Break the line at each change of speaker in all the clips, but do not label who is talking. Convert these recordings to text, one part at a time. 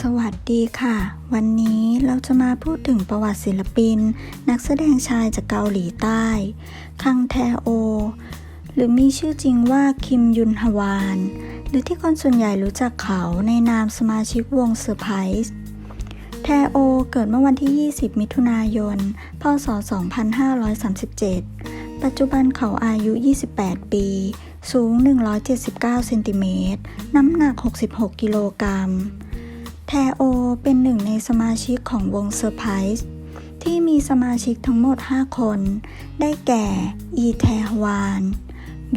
สวัสดีค่ะ วันนี้เราจะมาพูดถึงประวัติศิลปิน นักแสดงชายจากเกาหลีใต้ คังแทโอ หรือมีชื่อจริงว่าคิมยุนฮวาน หรือที่คนส่วนใหญ่รู้จักเขาในนามสมาชิกวงเซอร์ไพรส์แทโอเกิดเมื่อวันที่ 20 มิถุนายน พศ 2537 ปัจจุบันเขาอายุ 28 ปี สูง 179 เซนติเมตร น้ำหนัก 66 กิโลกรัม แทโอเป็นหนึ่งในสมาชิกของวงเซอร์ไพรส์ที่มีสมาชิกทั้งหมด 5 คน ได้แก่ อีแทฮวาน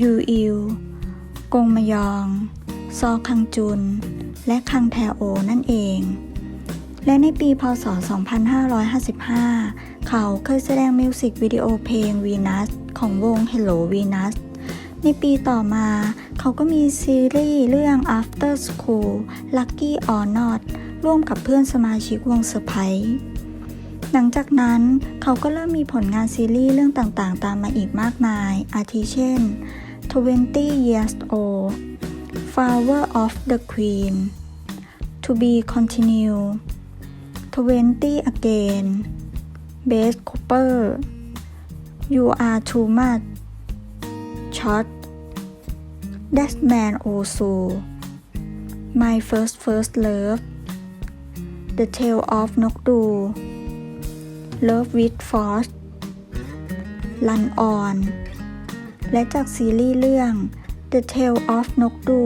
ยูอิว กงมยอง ซอคังจุน และคังแทโอนั่นเอง และในปีพศ 2555 เขาเคยแสดงมิวสิกวิดีโอเพลง Venus ของวง Hello Venus ในปีต่อมาเขาก็มีซีรีส์เรื่อง After School Lucky or Not ร่วมกับเพื่อนสมาชิกวงเซอร์ไพรส์หลังจากนั้นเขาก็เริ่มมีผลงานซีรีส์เรื่องต่างๆ ตามมาอีกมากมาย อาทิเช่น 20 Years Old Flower of the Queen To Be Continued 20 Again Base Cooper You Are Too Much Shot That Man Also My First First Love The Tale of นกดู Love with Force Run On และจากซีรีส์เรื่อง The Tale of นกดู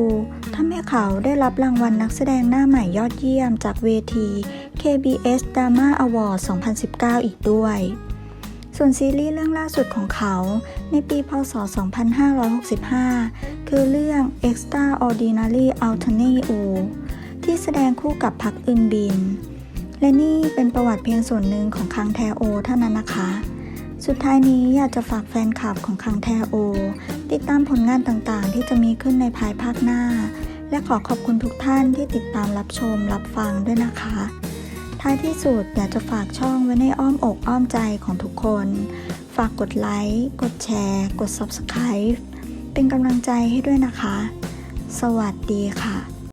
ทำให้เขาได้รับรางวัลนักแสดงหน้าใหม่ยอดเยี่ยมจากเวที KBS Drama Award 2019 อีกด้วย ส่วนซีรีส์เรื่องล่าสุดของเขาในปี พศ 2565 คือเรื่อง Extraordinary Attorney U ที่แสดงคู่กับพักอึนบิน และนี่เป็นประวัติเพียงส่วนหนึ่งของคังแทโอเท่านั้นนะคะ สุดท้ายนี้อยากจะฝากแฟนคลับของคังแทโอ ติดตามผลงานต่างๆ ที่จะมีขึ้นในภายภาคหน้า และขอขอบคุณทุกท่านที่ติดตามรับชมรับฟังด้วยนะคะ ท้ายที่สุดอยากจะฝากช่องไว้ในอ้อมอกอ้อมใจของทุกคน ฝากกดไลค์กดแชร์ กด Subscribe เป็นกำลังใจให้ด้วยนะคะ สวัสดีค่ะ